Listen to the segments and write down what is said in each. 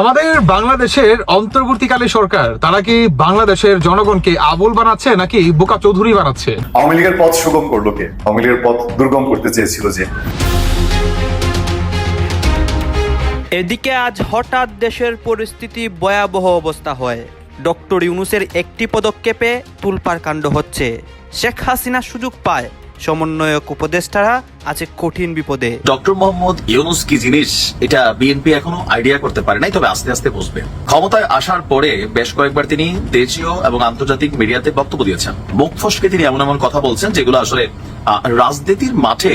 আমাদের বাংলাদেশের অন্তর্বর্তীকালে সরকার তারা কি বাংলাদেশের জনগণকে আবুল বানাচ্ছে নাকি বোকা চৌধুরী বানাচ্ছে? আওয়ামী লীগের পথ সুগম করল কে? আওয়ামী লীগের পথ দুর্গম করতে চেয়েছিল যে। এদিকে আজ হঠাৎ দেশের পরিস্থিতি ভয়াবহ অবস্থা হয়। ডক্টর ইউনুসের একটি পদক্ষেপে তুলপার কাণ্ড হচ্ছে। শেখ হাসিনা সুযোগ পায়। সমন্বয়ক উপদেষ্টারা আছে কঠিন বিপদে। ডক্টর মোহাম্মদ ইউনুস কি জিনিস এটা বিএনপি এখনও আইডিয়া করতে পারে নাই তবে আস্তে আস্তে বুঝবে। ক্ষমতায় আসার পরে বেশ কয়েকবার তিনি দেশীয় এবং আন্তর্জাতিক মিডিয়াতে বক্তব্য দিয়েছেন। মুখ ফসকে তিনি এমন এমন কথা বলছেন যেগুলো আসলে রাজনীতির মাঠে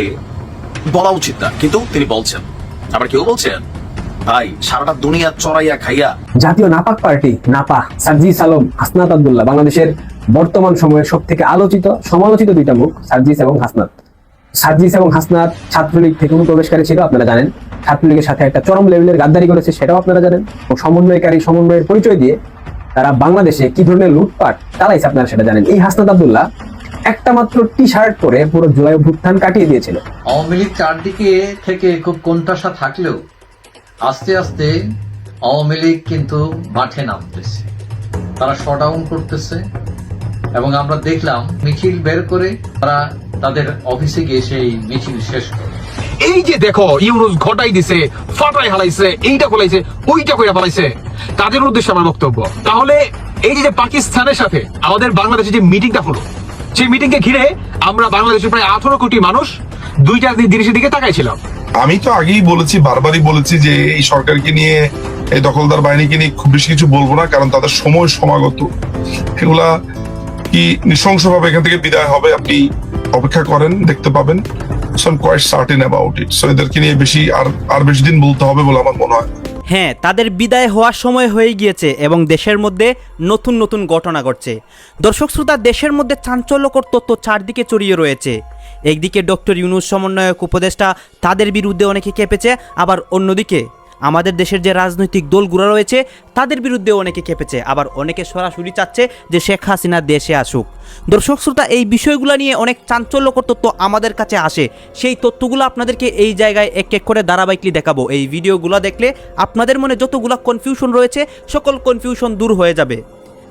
বলা উচিত না কিন্তু তিনি বলছেন। আবার কেউ বলছেন ভাই সারাটা দুনিয়া চড়াইয়া খাইয়া জাতীয় নাপাক পার্টি নাপা সার্জিস আলম হাসনাত আব্দুল্লাহ বাংলাদেশের বর্তমান সময়ের সব থেকে আলোচিত, সমালোচিত দুইটা মুখ, সার্জিস এবং হাসনাত। সার্জিস এবং হাসনাত ছাত্রলীগ থেকে অনুপ্রবেশকারী ছিল, আপনারা জানেন। ছাত্রলীগের সাথে একটা চরম লেভেলের গাদ্দারি করেছে, সেটাও আপনারা জানেন। এবং সমন্বয়কারী, সমন্বয়ের পরিচয় দিয়ে তারা বাংলাদেশে কি ধরনের লুটপাট চালাইছে আপনারা সেটা জানেন। এই হাসনাত আবদুল্লাহ একটা মাত্র টি শার্ট পরে পুরো জুলাই অভ্যুত্থান কাটিয়ে দিয়েছিল। আওয়ামী লীগ চারদিকে থেকে খুব কোণঠাসা থাকলেও আস্তে আস্তে আওয়ামী লীগ কিন্তু মাঠে নামতেছে। তারা শটডাউন করতেছে এবং আমরা দেখলাম মিছিল বের করে তারা তাদের অফিসে গিয়ে সেই মিছিল শেষ করে। এই যে দেখো ইউনুস ঘটাই দিছে ফাটাই হালাইছে এইটা খোলাইছে ওইটা কইরা ফেলাইছে তাদের উদ্দেশ্যে আমার বক্তব্য। তাহলে এই যে পাকিস্তানের সাথে আমাদের বাংলাদেশে যে মিটিংটা হলো সেই মিটিংকে ঘিরে আমরা বাংলাদেশের প্রায় আঠারো কোটি মানুষ দুইটা জিনিসের দিকে তাকাইছিলাম। আমি তো আগেই বলেছি বারবারই বলেছি যে এই সরকারকে নিয়ে এই দখলদার বাহিনীকে নিয়ে খুব বেশি কিছু বলব না কারণ তাদের সময় সমাগত। এগুলা কি নৃশংসভাবে এখান থেকে বিদায় হবে আপনি অপেক্ষা করেন, দেখতে পাবেন। So quite certain about it so এদেরকে নিয়ে বেশি আর আর বেশি দিন বলতে হবে বলে আমার মনে হয়। হ্যাঁ তাদের বিদায় হওয়ার সময় হয়ে গিয়েছে এবং দেশের মধ্যে নতুন নতুন ঘটনা ঘটছে। দর্শক শ্রোতা, দেশের মধ্যে চাঞ্চল্যকর তথ্য চারদিকে ছড়িয়ে রয়েছে। একদিকে ডক্টর ইউনুস সমন্বয়ক উপদেষ্টা তাদের বিরুদ্ধে অনেকে কেঁপেছে, আবার অন্যদিকে আমাদের দেশের যে রাজনৈতিক দলগুলো রয়েছে, তাদের বিরুদ্ধে অনেকে কেঁপেছে আবার অনেকে সরাসরি চাচ্ছে যে শেখ হাসিনা দেশে আসুক। দর্শক শ্রোতা, এই বিষয়গুলো নিয়ে অনেক চাঞ্চল্যকর তথ্য আমাদের কাছে আসে। সেই তথ্যগুলো আপনাদেরকে এই জায়গায় এক এক করে ধারাবাহিকলি দেখাবো। এই ভিডিওগুলো দেখলে আপনাদের মনে যতগুলো কনফিউশন রয়েছে, সকল কনফিউশন দূর হয়ে যাবে।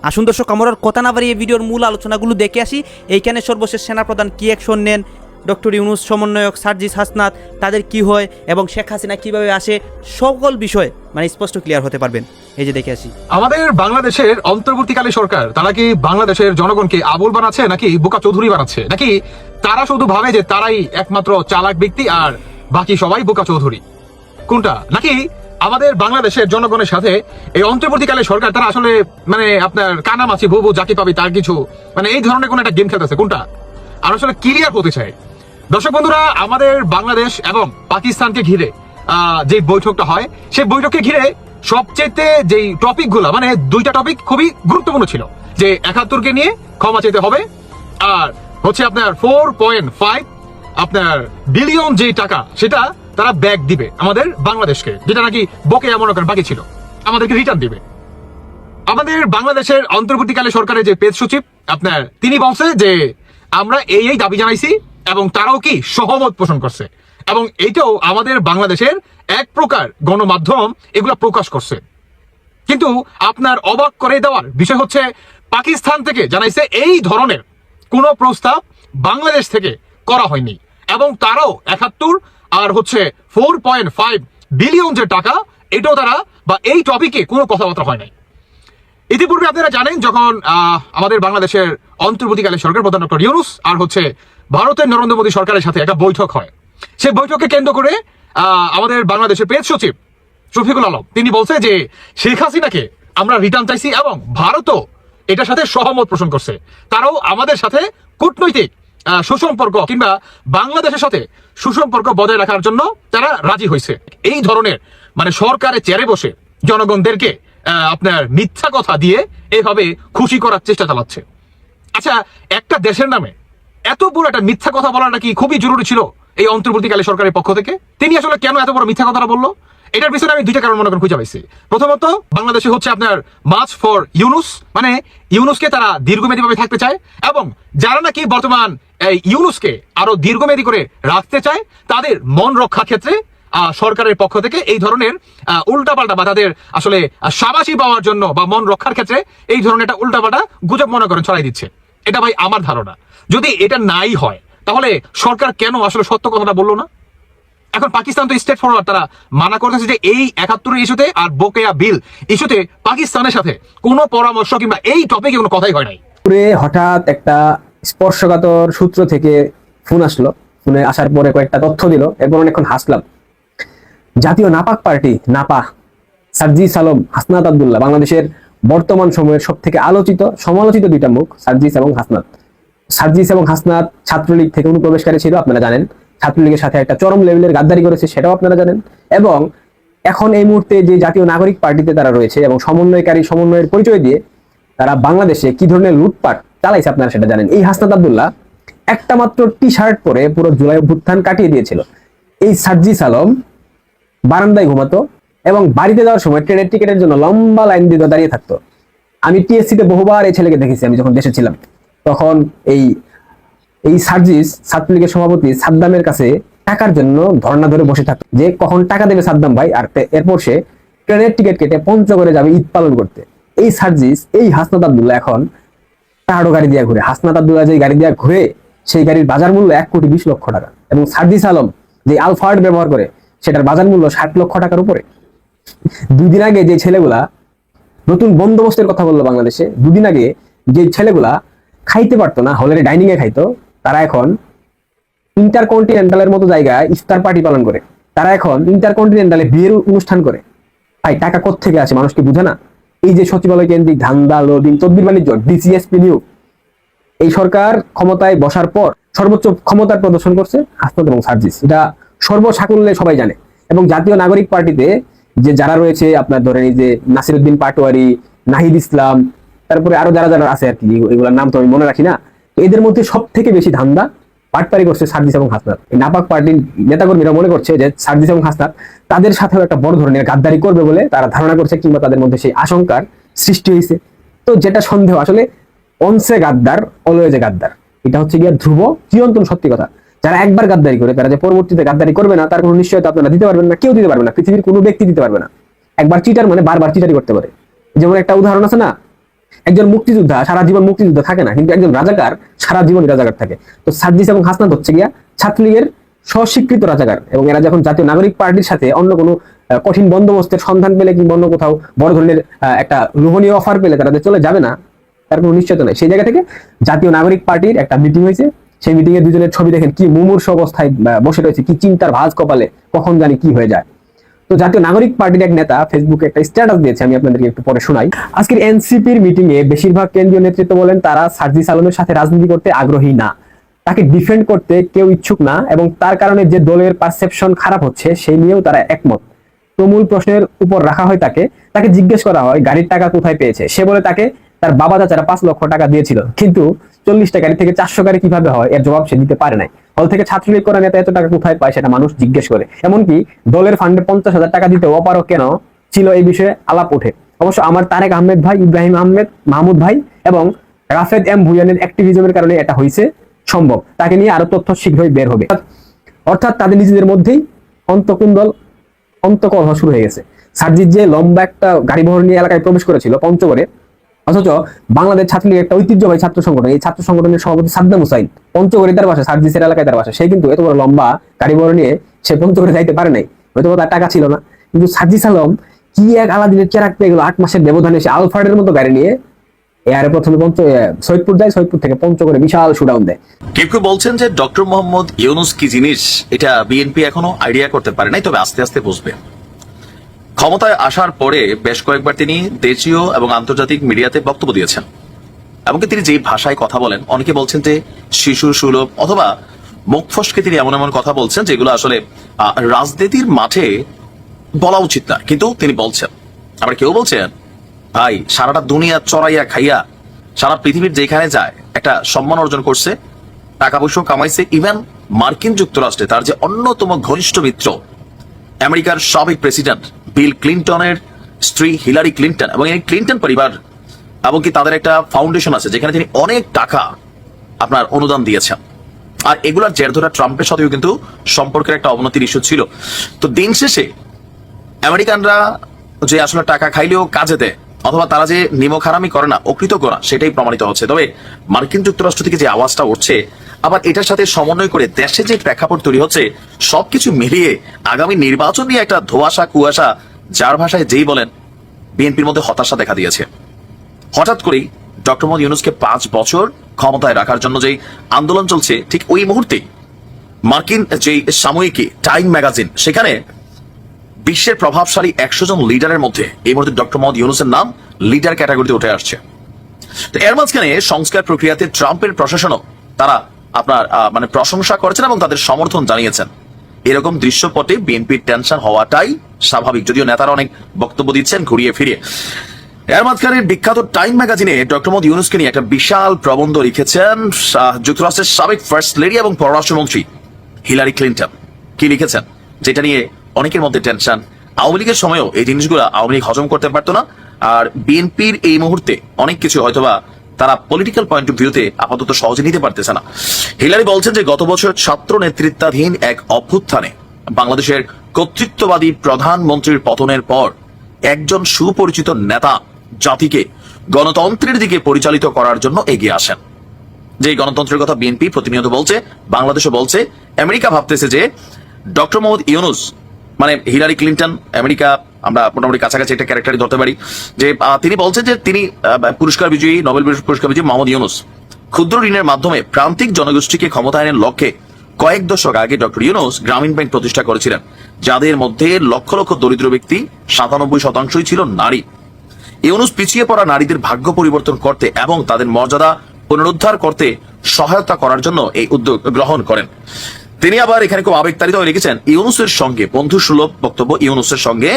আসুন দর্শক, আমরা কথা না বাড়িয়ে ভিডিওর মূল আলোচনাগুলো দেখে আসি। এইখানে সর্বশেষ সেনাপ্রধান কী অ্যাকশন নেন? ডক্টর ইউনুস সমন্বয়ক সার্জিস হাসনাত, তাদের কি হয় এবং শেখ হাসিনা কীভাবে আসে, সকল বিষয় মানে স্পষ্ট ক্লিয়ার হতে পারবেন। এই যে দেখে আসি। আমাদের বাংলাদেশের অন্তর্বর্তীকালে সরকার, তারা কি বাংলাদেশের জনগণকে আবুল বানাচ্ছে নাকি বোকা চৌধুরী বানাচ্ছে? নাকি তারা শুধু ভাবে যে তারাই একমাত্র চালাক ব্যক্তি আর বাকি সবাই বোকা চৌধুরী? কোনটা? নাকি আমাদের বাংলাদেশের জনগণের সাথে এই অন্তর্বর্তীকালে সরকার, তারা আসলে মানে আপনার কানামাছি, ভুবু যাকে পাবি, তার কিছু মানে এই ধরনের কোন একটা গেম খেলতেছে, কোনটা? আসলে ক্লিয়ার হতে চাই। দর্শক বন্ধুরা, আমাদের বাংলাদেশ এবং পাকিস্তানকে ঘিরে যে বৈঠকটা হয়, সেই বৈঠককে ঘিরে সবচেয়ে যেই টপিকগুলা মানে দুইটা টপিক খুবই গুরুত্বপূর্ণ ছিল। যে একাত্তরকে নিয়ে ক্ষমা চেতে হবে, আর হচ্ছে আপনার ফোর পয়েন্ট ফাইভ আপনার বিলিয়ন যে টাকা, সেটা তারা ব্যাক দিবে আমাদের বাংলাদেশকে, যেটা নাকি বকে এমন বাকি ছিল। আমাদেরকে রিটার্ন দিবে। আমাদের বাংলাদেশের অন্তর্বর্তীকালে সরকারের যে পেজ সচিব, আপনার, তিনি বলছে যে আমরা এই এই দাবি জানাইছি এবং তারাও কি সহমত পোষণ করছে। এবং এইটাও আমাদের বাংলাদেশের এক প্রকার গণমাধ্যম এগুলো প্রকাশ করছে। কিন্তু আপনার অবাক করে দেওয়ার বিষয় হচ্ছে, পাকিস্তান থেকে জানাইছে এই ধরনের কোন প্রস্তাব বাংলাদেশ থেকে করা হয়নি। এবং তারাও একাত্তর আর হচ্ছে ফোর পয়েন্ট ফাইভ বিলিয়ন যে টাকা, এটাও তারা বা এই টপিকে কোনো কথাবার্তা হয় নাই। ইতিপূর্বে আপনারা জানেন, যখন আমাদের বাংলাদেশের অন্তর্বর্তীকালীন সরকার প্রধান ডক্টর ইউনুস আর হচ্ছে ভারতের নরেন্দ্র মোদী সরকারের সাথে একটা বৈঠক হয়। সেই বৈঠককে কেন্দ্র করে আমাদের বাংলাদেশের পেজ সচিব শফিকুল আলম, তিনি বলছে যে, শেখ হাসিনাকে আমরা রিটার্ন চাইছি এবং ভারতও এটার সাথে সহমত পোষণ করছে। তারাও আমাদের সাথে কূটনৈতিক সুসম্পর্ক কিংবা বাংলাদেশের সাথে সুসম্পর্ক বজায় রাখার জন্য তারা রাজি হয়েছে। এই ধরনের মানে সরকারের চেয়ারে বসে জনগণদেরকে আপনার মিথ্যা কথা দিয়ে এভাবে খুশি করার চেষ্টা চালাচ্ছে। আচ্ছা একটা দেশের নামে এত বড় একটা মিথ্যা কথা বলাটা কি খুবই জরুরি ছিল এই অন্তর্বর্তীকালে সরকারের পক্ষ থেকে? তিনি আসলে কেন এত বড় মিথ্যা কথাটা বলল? এটার পিছনে আমি দুইটা কারণ মনে করেন খুঁজে পাইছি। প্রথমত, বাংলাদেশে হচ্ছে আপনার মাছ ফর ইউনুস মানে ইউনুসকে তারা দীর্ঘমেয়াদী ভাবে থাকতে চায় এবং যারা নাকি বর্তমান এই ইউনুসকে আরও দীর্ঘমেয়াদী করে রাখতে চায়, তাদের মন রক্ষা ক্ষেত্রে সরকারের পক্ষ থেকে এই ধরনের উল্টাপাল্টা বা তাদের আসলে সাবাসী পাওয়ার জন্য বা মন রক্ষার ক্ষেত্রে এই ধরনের একটা উল্টাপাল্টা গুজব মনে করেন, ছড়াই দিচ্ছে। এটা ভাই আমার ধারণা। যদি এটা নাই হয়, তাহলে সরকার কেন আসলে সত্য কথাটা বলল না? এখন পাকিস্তান তো স্টেট ফরওয়ার্ড, তারা মানা করতেছে যে এই একাত্তরের ইস্যুতে আর বোকেয়া বিল ইস্যুতে পাকিস্তানের সাথে কোনো পরামর্শ কিংবা এই টপিকে কোনো কথাই হয় নাই। হঠাৎ একটা স্পর্শকাতর সূত্র থেকে ফোন আসলো। ফোনে আসার পরে কয়েকটা তথ্য দিল এরপর অনেকক্ষণ হাসলাম। জাতীয় নাপাক পার্টি, নাপা, সার্জি সালম, হাসনাত আব্দুল্লাহ, বাংলাদেশের বর্তমান সময়ের সব থেকে আলোচিত, সমালোচিত দুইটা মুখ, সার্জিস এবং হাসনাত। সার্জিস এবং হাসনাত ছাত্রলীগ থেকে অনুপ্রবেশকারী ছিল, আপনারা জানেন। ছাত্রলীগের সাথে একটা চরম লেভেলের গাদ্দারি করেছে, সেটাও আপনারা জানেন। এবং এখন এই মুহূর্তে যে জাতীয় নাগরিক পার্টিতে তারা রয়েছে এবং সমন্বয়কারী সমন্বয়ের পরিচয় দিয়ে তারা বাংলাদেশে কি ধরনের লুটপাট চালাইছে আপনারা সেটা জানেন। এই হাসনাত আব্দুল্লাহ একটা মাত্র টি শার্ট পরে পুরো জুলাই অভ্যুত্থান কাটিয়ে দিয়েছিল। এই সার্জিস আলম বারান্দায় ঘুমাতো এবং বাড়িতে যাওয়ার সময় ট্রেনের টিকিটের জন্য লম্বা লাইন দিয়ে দাঁড়িয়ে থাকতো। আমি টিএসসি তে বহুবার এই ছেলেকে দেখেছি, আমি যখন দেশে ছিলাম। তখন এই এই সার্জিস, ছাত্রলীগের সভাপতি সাদ্দামের কাছে টাকার জন্য ধর্ণা ধরে বসে থাকতো যে, কখন টাকা দেবে সাদ্দাম ভাই? আর এরপর সে ট্রেনের টিকিট কেটে পঞ্চগড়ে যাবে ঈদ পালন করতে। এই সার্জিস, এই হাসনাত আব্দুল্লাহ এখন তারও গাড়ি দিয়ে ঘুরে। হাসনাত আব্দুল্লাহ যে গাড়ি দিয়ে ঘুরে, সেই গাড়ির বাজার মূল্য এক কোটি বিশ লক্ষ টাকা। এবং সার্জিস আলম যে আলফার্ড ব্যবহার করে সেটার বাজার মূল্য ষাট লক্ষ টাকার উপরে। দুই দিন আগে যে ছেলেগুলা নতুন বন্দোবস্তের কথা বলল বাংলাদেশে, দুদিন আগে যে ছেলেগুলা খাইতে পারতো না, হলের ডাইনিং এ খাইতো, তারা এখন ইন্টারকন্টিনেন্টালের মতো জায়গায় ইফতার পার্টি পালন করে। তারা এখন ইন্টারকন্টিনেন্টালে বিয়ের অনুষ্ঠান করে। ভাই, টাকা কোত্থেকে আসে মানুষকে বুঝে না? এই যে সচিবালয় কেন্দ্রিক ধান্দা, লোডিং, তদ্বির বাণিজ্য, ডিসিএসপি নিয়োগ, এই সরকার ক্ষমতায় বসার পর সর্বোচ্চ ক্ষমতার প্রদর্শন করছে হাসনাত এবং সার্জিস। এটা সর্বসাকুল্যে সবাই জানে। এবং জাতীয় নাগরিক পার্টিতে যে যারা রয়েছে, আপনার ধরেন এই যে নাসিরুদ্দিন পাটোয়ারি, নাহিদ ইসলাম, তারপরে আরও যারা যারা আছে আর কি, এগুলোর নাম তো আমি মনে রাখি না, এদের মধ্যে সব থেকে বেশি ধান্দা পাটপারি করছে সার্জিস এবং হাসনাত। নাপাক পার্টির নেতাকর্মীরা মনে করছে যে সার্জিস এবং হাসনাত তাদের সাথেও একটা বড় ধরনের গাদ্দারি করবে বলে তারা ধারণা করছে, কিংবা তাদের মধ্যে সেই আশঙ্কার সৃষ্টি হয়েছে। তো যেটা সন্দেহ, আসলে অনসে গাদ্দার, অলওয়েজে গাদ্দার, এটা হচ্ছে গিয়ে ধ্রুব, চিরন্তন সত্যি কথা। যারা একবার গাদ্দারি করে, তারা যে পরবর্তীতে গাদ্দারি করবে না, তার কোনো নিশ্চয়তা আপনারা দিতে পারবেন না, কেউ দিতে পারবে না, পৃথিবীর কোনো ব্যক্তি দিতে পারবে না। একবার চিটার মানে বারবার চিটারি করতে পারে। যেমন একটা উদাহরণ আছে না, একজন মুক্তিযোদ্ধা, সারা জীবন মুক্তিযুদ্ধ থাকে না, কিন্তু একজন রাজাকার সারা জীবন রাজাকার থাকে। তো সার্জিস এবং হাসনাত হচ্ছে গিয়া ছাত্রলীগের স্বস্বীকৃত রাজাকার, এবং এরা যখন জাতীয় নাগরিক পার্টির সাথে অন্য কোনো কঠিন বন্দোবস্তের সন্ধান পেলে কিংবা অন্য কোথাও বড় ধরনের একটা লোভনীয় অফার পেলে তারা চলে যাবে না, তার কোনো নিশ্চয়তা নাই। সেই জায়গা থেকে জাতীয় নাগরিক পার্টির একটা মিটিং হয়েছে। সেই মিটিং দুজনের ছবি দেখেন কি মুমূর্ষ অবস্থায় বসে রয়েছে, কি চিন্তার ভাজ কপালে, কখন জানি কি হয়ে যায়। তো জাতীয় নাগরিক পার্টির এক নেতা ফেসবুকে একটা স্ট্যাটাস দিয়েছে, আমি আপনাদেরকে একটু পরে শোনাই। আজকের এনসিপির মিটিং এ বেশিরভাগ কেন্দ্রীয় নেতৃত্ব বলেন, তারা সার্জিস আলমের সাথে রাজনীতি করতে আগ্রহী না। তাকে ডিফেন্ড করতে কেউ ইচ্ছুক না এবং তার কারণে যে দলের পারসেপশন খারাপ হচ্ছে সেই নিয়েও তারা একমত। তো মূল প্রশ্নের উপর রাখা হয় তাকে তাকে জিজ্ঞেস করা হয়, গাড়ির টাকা কোথায় পেয়েছে? সে বলে তাকে তার বাবা চাচারা পাঁচ লক্ষ টাকা দিয়েছিল। কিন্তু চল্লিশটা গাড়ি থেকে চারশো গাড়ি কীভাবে হয় এর জবাব সে দিতে পারে নাই। হল থেকে ছাত্রলীগ করা নেতা এত টাকা কোথায় পায় সেটা মানুষ জিজ্ঞেস করে। এমনকি দলের ফান্ডে পঞ্চাশ হাজার টাকা দিতে অপারক কেন ছিল এই বিষয়ে আলাপ ওঠে। অবশ্য আমার তারেক আহমেদ ভাই, ইব্রাহিম আহমেদ, মাহমুদ ভাই এবং রাফেদ এম ভুয়ানের অ্যাক্টিভিজমের কারণে এটা হয়েছে সম্ভব। তাকে নিয়ে আরও তথ্য শীঘ্রই বের হবে। অর্থাৎ তাদের নিজেদের মধ্যেই অন্তকুন্দল অন্তকলহ শুরু হয়ে গেছে। সার্জিৎ যে লম্বা একটা গাড়ি বহর নিয়ে এলাকায় প্রবেশ করেছিল পঞ্চগড়ে অথচ বাংলাদেশ ছাত্রলীগের একটা ঐতিহ্যবাহী ছাত্র সংগঠন, এই ছাত্র সংগঠনের সভাপতি সাদ্দাম হুসাইন পঞ্চগড়ে তার বাসা সার্জিসের এলাকায় তার বাসা সে কিন্তু এত বড় লম্বা গাড়ি বহর নিয়ে সে পঞ্চগড়ে যাইতে পারে নাই। হয়তো তার টাকা ছিল না। কিন্তু সার্জিস আলম কি এক আলাদিনের চেরাক পেয়ে গেল আট মাসের ব্যবধানে সে আলফার্ডের মতো গাড়ি নিয়ে? এয়ারে প্রথমে পঞ্চ সৈয়দপুর যায়, সৈয়দপুর থেকে পঞ্চগড়ে বিশাল শুডাউন দেয়। কেউ কেউ বলছেন যে ডক্টর মোহাম্মদ ইউনুস কি জিনিস? এটা বিএনপি এখনও আইডিয়া করতে পারে নাই, তবে আস্তে আস্তে বুঝবে। ক্ষমতায় আসার পরে বেশ কয়েকবার তিনি দেশীয় এবং আন্তর্জাতিক মিডিয়াতে বক্তব্য দিয়েছেন। এমনকি তিনি যে ভাষায় কথা বলেন, অনেকে বলছেন যে শিশু সুলভ অথবা মুখ ফসকে তিনি এমন এমন কথা বলছেন যেগুলো আসলে রাজনীতির মাঠে বলা উচিত না। কিন্তু তিনি বলছেন, আবার কেউ বলছেন, ভাই, সারাটা দুনিয়া চড়াইয়া খাইয়া সারা পৃথিবীর যেখানে যায়, একটা সম্মান অর্জন করছে, টাকা পয়সা কামাইছে ইভেন মার্কিন যুক্তরাষ্ট্রে তার যে অন্যতম ঘনিষ্ঠ মিত্র, আমেরিকার সাবেক প্রেসিডেন্ট বিল ক্লিন্টনের স্ত্রী হিলারি ক্লিন্টন এবং এই ক্লিন্টন পরিবার এমনকি তাদের একটা ফাউন্ডেশন আছে, যেখানে তিনি অনেক টাকা আপনার অনুদান দিয়েছেন। আর এগুলার জের ধরে ট্রাম্পের সাথেও কিন্তু সম্পর্কের একটা অবনতির ইস্যু ছিল। তো দিন শেষে আমেরিকানরা যে আসলে টাকা খাইলেও কাজে দেয়, অথবা তারা যে নিমক হারামি করে না অকৃতজ্ঞ না সেটাই প্রমাণিত হচ্ছে। তবে মার্কিন যুক্তরাষ্ট্র থেকে যে আওয়াজটা উঠছে আবার এটার সাথে সমন্বয় করে দেশে যে প্রেক্ষাপট তৈরি হচ্ছে, সবকিছু মিলিয়ে আগামী নির্বাচন নিয়ে একটা ধোয়াশা, কুয়াশা, যার ভাষায় যেই বলেন, বিএনপির মধ্যে হতাশা দেখা দিয়েছে। হঠাৎ করেই ডক্টর মোহাম্মদ ইউনুসকে পাঁচ বছর ক্ষমতায় রাখার জন্য যেই আন্দোলন চলছে, ঠিক ওই মুহূর্তেই মার্কিন যে সাময়িকী টাইম ম্যাগাজিন, সেখানে বিশ্বের প্রভাবশালী একশো জন লিডারের মধ্যে এই মুহূর্তে ডক্টর মোহাম্মদ ইউনুসের নাম লিডার ক্যাটাগরিতে উঠে আসছে। তো এর মাঝখানে সংস্কার প্রক্রিয়াতে ট্রাম্পের প্রশাসনও তারা আপনার মানে প্রশংসা করেছেন এবং তাদের সমর্থন জানিয়েছেন। এরকম দৃশ্যপটে বিএনপির টেনশন হওয়াটাই স্বাভাবিক। যদিও নেতারা অনেক বক্তব্য দিচ্ছেন ঘুরিয়ে ফিরিয়ে। এর মাঝখানে বিখ্যাত টাইম ম্যাগাজিনে ডক্টর মোহাম্মদ ইউনুসকে নিয়ে একটা বিশাল প্রবন্ধ লিখেছেন যুক্তরাষ্ট্রের সাবেক ফার্স্ট লেডি এবং পররাষ্ট্রমন্ত্রী হিলারি ক্লিন্টন। কি লিখেছেন? যেটা নিয়ে অনেকের মধ্যে টেনশন। আওয়ামী লীগের সময়ও এই জিনিসগুলো আওয়ামী লীগ হজম করতে পারতো না। আর বিএনপির এই মুহূর্তে অনেক কিছু হয়তোবা তারা পলিটিক্যাল পয়েন্ট অফ ভিউতে আপাতত সহজে নিতে পারতেছে না। হিলারি বলছেন যে গত বছর ছাত্র নেতৃত্বাধীন এক অভ্যুত্থানে বাংলাদেশের কর্তৃত্ববাদী প্রধানমন্ত্রীর পতনের পর একজন সুপরিচিত নেতা জাতিকে গণতন্ত্রের দিকে পরিচালিত করার জন্য এগিয়ে আসেন। যে গণতন্ত্রের কথা বিএনপি প্রতিনিয়ত বলছে, বাংলাদেশও বলছে, আমেরিকা ভাবতেছে যে ডক্টর মোহাম্মদ ইউনুস মানে হিলারি ক্লিন্টন, আমেরিকা, আমরা মোটামুটি কাছাকাছি একটা ক্যারেক্টারই ধরতে পারি, যে তিনি বলছেন যে তিনি পুরস্কার বিজয়ী, নোবেল পুরস্কার বিজয়ী মোহাম্মদ ইউনুস। ক্ষুদ্র ঋণের মাধ্যমে প্রান্তিক জনগোষ্ঠীকে ক্ষমতায়নের লক্ষ্যে কয়েক দশক আগে ডক্টর ইউনুস গ্রামীণ ব্যাংক প্রতিষ্ঠা করেছিলেন, যাদের মধ্যে লক্ষ লক্ষ দরিদ্র ব্যক্তি সাতানব্বই শতাংশই ছিল নারী। ইউনুস পিছিয়ে পড়া নারীদের ভাগ্য পরিবর্তন করতে এবং তাদের মর্যাদা পুনরুদ্ধার করতে সহায়তা করার জন্য এই উদ্যোগ গ্রহণ করেন। তিনি আবার এখানে খুব আবেগতাড়িত হয়ে লিখেছেন, ইউনুসের সঙ্গে বন্ধু সুলভ বক্তব্য ইউনুসের সঙ্গে।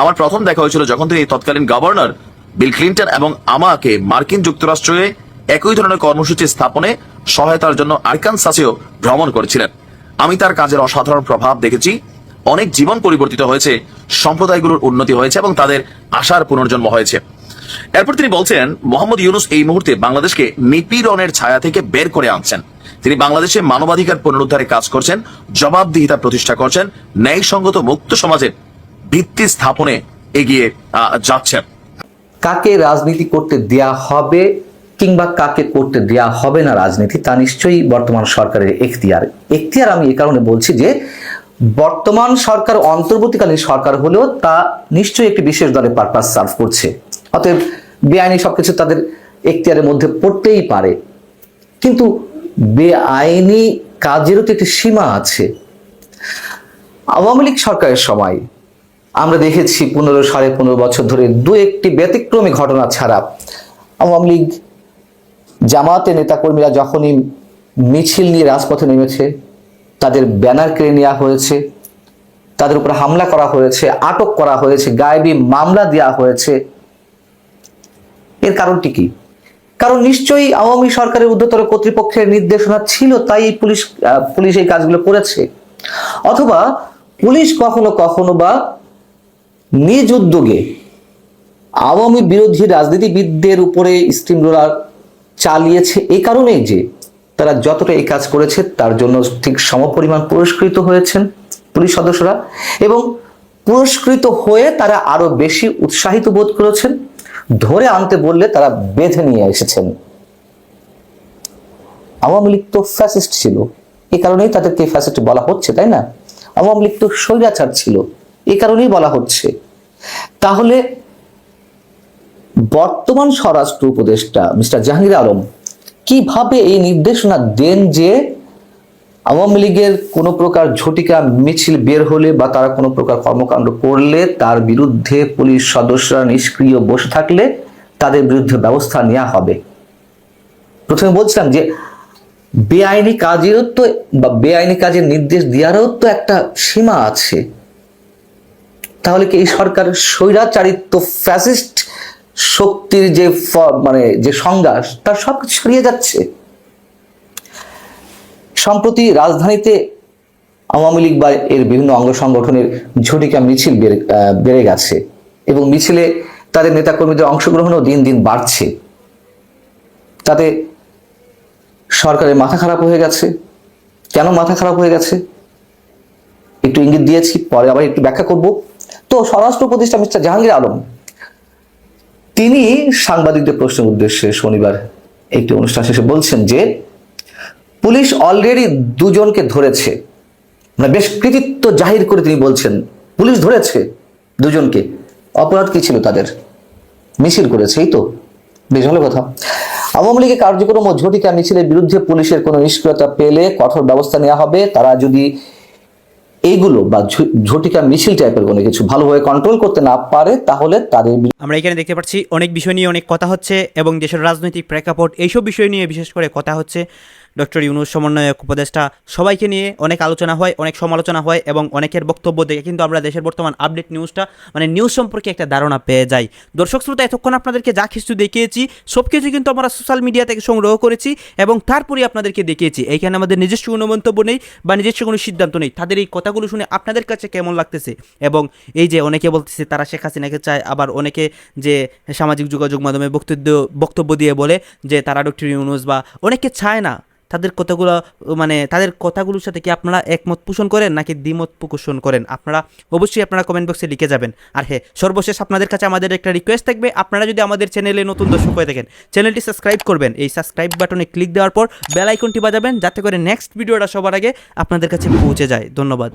আমার প্রথম দেখা হয়েছিল যখন তিনি তৎকালীন গভর্নর বিল ক্লিন্টন এবং আমাকে মার্কিন যুক্তরাষ্ট্রে একই ধরনের কর্মসূচি স্থাপনে সহায়তার জন্য আরকানসাসেও ভ্রমণ করেছিলেন। আমি তার কাজের অসাধারণ প্রভাব দেখেছি। অনেক জীবন পরিবর্তিত হয়েছে, সম্প্রদায়গুলোর উন্নতি হয়েছে এবং তাদের আশার পুনর্জন্ম হয়েছে। এরপর তিনি বলছেন, মোহাম্মদ ইউনুস এই মুহূর্তে বাংলাদেশকে নিপীড়নের ছায়া থেকে বের করে আনছেন। তিনি বাংলাদেশে মানবাধিকার পুনরুদ্ধারে কাজ করছেন, জবাবদিহিতা প্রতিষ্ঠা করছেন, ন্যায়সঙ্গত মুক্ত সমাজের ভিত্তি স্থাপনে এগিয়ে যাচ্ছেন। কাকে রাজনীতি করতে দেয়া হবে কিংবা কাকে করতে দেয়া হবে না রাজনীতি, তা নিশ্চয়ই বর্তমান সরকারের এখতিয়ার। এখতিয়ার আমি এ কারণে বলছি যে, বর্তমান সরকার, অন্তর্বর্তীকালীন সরকার হলেও তা নিশ্চয়ই একটি বিশেষ দলের পারপাস সার্ভ করছে। অতএব বেআইনি সবকিছু তাদের এখতিয়ারের মধ্যে পড়তেই পারে। কিন্তু বেআইনি কাজেরও তো একটি সীমা আছে। আওয়ামী লীগ সরকারের সময় আমরা দেখেছি পনেরো সাড়ে পনেরো বছর ধরে দু একটি ব্যতিক্রমী ঘটনা ছাড়া আওয়ামী লীগ জামাতের নেতাকর্মীরা যখনই মিছিল নিয়ে রাজপথে নেমেছে, তাদের ব্যানার কেড়ে নেওয়া হয়েছে, তাদের উপর হামলা করা হয়েছে, আটক করা হয়েছে, গায়েবী মামলা দেওয়া হয়েছে। এর কারণটি কি? কারণ নিশ্চয়ই আওয়ামী সরকারের উদ্ধতর কর্তৃপক্ষের নির্দেশনা ছিল, তাই পুলিশ পুলিশ এই কাজগুলো করেছে। অথবা পুলিশ কখনো কখনো বা নিজ উদ্যোগে আওয়ামী বিরোধী রাজনীতিবিদদের উপরে স্টিম রোলার চালিয়েছে এই কারণেই যে তারা যতটা এই কাজ করেছে তার জন্য ঠিক সমপরিমাণ পুরস্কৃত হয়েছেন পুলিশ সদস্যরা এবং পুরস্কৃত হয়ে তারা আরও বেশি উৎসাহিত বোধ করেছেন। ধরে আনতে বললে তারা বেঁধে নিয়ে এসেছেন। আওয়ামী লীগ তো ফ্যাসিস্ট ছিল। এ কারণেই তাদেরকে ফ্যাসিস্ট বলা হচ্ছে, তাই না? আওয়ামী লীগ তো স্বৈরাচার ছিল। এ কারণেই বলা হচ্ছে। তাহলে বর্তমান স্বরাষ্ট্র উপদেষ্টা মিস্টার জাহাঙ্গীর আলম কীভাবে এই নির্দেশনা দেন যে আওয়ামী লীগের কোনো প্রকার ঝটিকা, মিছিল বের হলে বা তারা কোনো প্রকার কর্মকাণ্ড করলে তার বিরুদ্ধে পুলিশ সদস্যরা নিষ্ক্রিয় বসে থাকলে তাদের বিরুদ্ধে ব্যবস্থা নেওয়া হবে। প্রথমে বলছিলাম যে, বেআইনি কাজেরও তো বা বেআইনি কাজের নির্দেশ দেওয়ারও তো একটা সীমা আছে। তাহলে কি এই সরকার স্বৈরাচারিত্ব, ফ্যাসিস্ট শক্তির যে মানে যে সংজ্ঞা তার সবকিছু ছড়িয়ে যাচ্ছে? সম্প্রতি রাজধানীতে আওয়ামী লীগ বা এর বিভিন্ন অঙ্গ সংগঠনের ঝটিকা মিছিল বেড়ে গেছে এবং মিছিলে তাদের নেতাকর্মীদের অংশগ্রহণও দিন দিন বাড়ছে। তাতে সরকারের মাথা খারাপ হয়ে গেছে। কেন মাথা খারাপ হয়ে গেছে? একটু ইঙ্গিত দিয়েছি, পরে আবার একটু ব্যাখ্যা করব। তো স্বরাষ্ট্র উপদেষ্টা মিস্টার জাহাঙ্গীর আলম, তিনি সাংবাদিকদের প্রশ্নের উদ্দেশ্যে শনিবার একটি অনুষ্ঠান শেষে বলছেন যে পুলিশ অলরেডি দুজনকে ধরেছে। মানে বেশ কৃতিত্ব জাহির করে তিনি বলছেন, পুলিশ ধরেছে দুজনকে। অপরাধ কি ছিল তাদের? মিছিল করেছে, এই তো। বেশ ভালো কথা। আওয়ামী লীগের কার্যক্রম ও ঝটিকা মিছিলের বিরুদ্ধে পুলিশের কোনো নিষ্ক্রিয়তা পেলে কঠোর ব্যবস্থা নেওয়া হবে। তারা যদি এইগুলো বা ঝটিকা মিছিল টাইপের কোনো কিছু ভালোভাবে কন্ট্রোল করতে না পারে, তাহলে তাদের আমরা এখানে দেখতে পাচ্ছি অনেক বিষয় নিয়ে অনেক কথা হচ্ছে এবং দেশের রাজনৈতিক প্রেক্ষাপট এইসব বিষয় নিয়ে বিশেষ করে কথা হচ্ছে। ডক্টর ইউনুস সমন্বয়ক উপদেষ্টা, সবাইকে নিয়ে অনেক আলোচনা হয়, অনেক সমালোচনা হয় এবং অনেকের বক্তব্য দেখে কিন্তু আমরা দেশের বর্তমান আপডেট নিউজটা মানে নিউজ সম্পর্কে একটা ধারণা পেয়ে যাই। দর্শক শ্রোতা, এতক্ষণ আপনাদেরকে যা কিছু দেখিয়েছি, সব কিছু কিন্তু আমরা সোশ্যাল মিডিয়া থেকে সংগ্রহ করেছি এবং তারপরে আপনাদেরকে দেখিয়েছি। এইখানে আমাদের নিজস্ব কোনো মন্তব্য নেই বা নিজস্ব কোনো সিদ্ধান্ত নেই। তাদের এই কথাগুলো শুনে আপনাদের কাছে কেমন লাগতেছে? এবং এই যে অনেকে বলতেছে, তারা শেখ হাসিনাকে চায়, আবার অনেকে যে সামাজিক যোগাযোগ মাধ্যমে বক্তব্য বক্তব্য দিয়ে বলে যে তারা ডক্টর ইউনুস বা অনেকে চায় না। তাদের কথাগুলো মানে তাদের কথাগুলোর সাথে কি আপনারা একমত পোষণ করেন নাকি দ্বিমত পোষণ করেন? আপনারা অবশ্যই আপনারা কমেন্ট বক্সে লিখে যাবেন। আর হ্যাঁ সর্বশেষ আপনাদের কাছে আমাদের একটা রিকোয়েস্ট থাকবে। আপনারা যদি আমাদের চ্যানেলে নতুন দর্শক হয়ে থাকেন চ্যানেলটি সাবস্ক্রাইব করবেন। এই সাবস্ক্রাইব বাটনে ক্লিক দেওয়ার পর বেল আইকনটি বাজাবেন, যাতে করে নেক্সট ভিডিওটা সবার আগে আপনাদের কাছে পৌঁছে যায়। ধন্যবাদ।